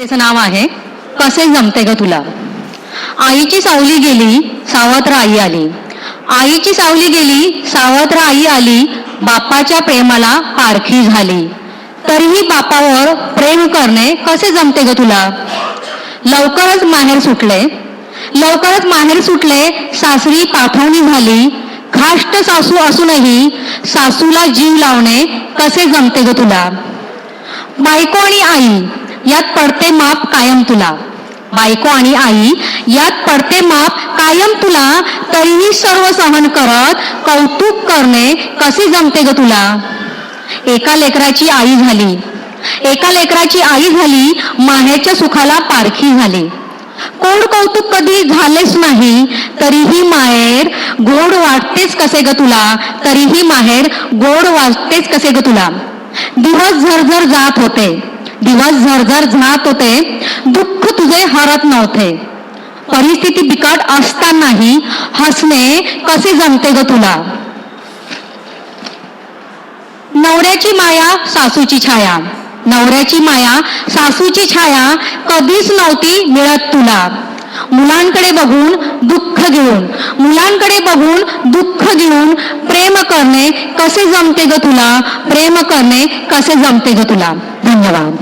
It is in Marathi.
त्याचं नाव आहे कसे जमते ग तुला? आईची सावली गेली सावत्र आई आली. आईची सावली गेली सावत्र आई आली बापाच्या प्रेमाला पारखी झाली. तरीही बापावर प्रेम करणे कसे जमते ग तुला? लवकरच माहेर सुटले. लवकरच माहेर सुटले सासरी पाठवणी झाली. खाष्ट सासू असूनही सासूला जीव लावणे कसे जमते ग तुला? बायको आणि आई यात पडते माप कायम तुला. बायको आणि आई यात पडते माप कायम तुला. तरीही सर्व सहन करत कौतुक करणे कसे जमते ग तुला? एका लेकराची आई झाली. एका लेकराची आई झाली माहेच्या सुखाला पारखी झाली. कोण कौतुक कधी झालेच नाही तरीही माहेर गोड वाटतेच कसे ग तुला? तरीही माहेर गोड वाटतेच कसे ग तुला? दिवस झरझर जात होते. दिवस झरझर झात होते दुःख तुझे हरत नव्हते. परिस्थिती बिकट असतानाही हसणे कसे जमते ग तुला? नवऱ्याची माया सासूची छाया. नवऱ्याची माया सासूची छाया कधीच नव्हती मिळत तुला. मुलांकडे बघून दुःख घेऊन मुलांकडे बघून दुःख घेऊन प्रेम करणे कसे जमते ग तुला? प्रेम करणे कसे जमते ग तुला? धन्यवाद.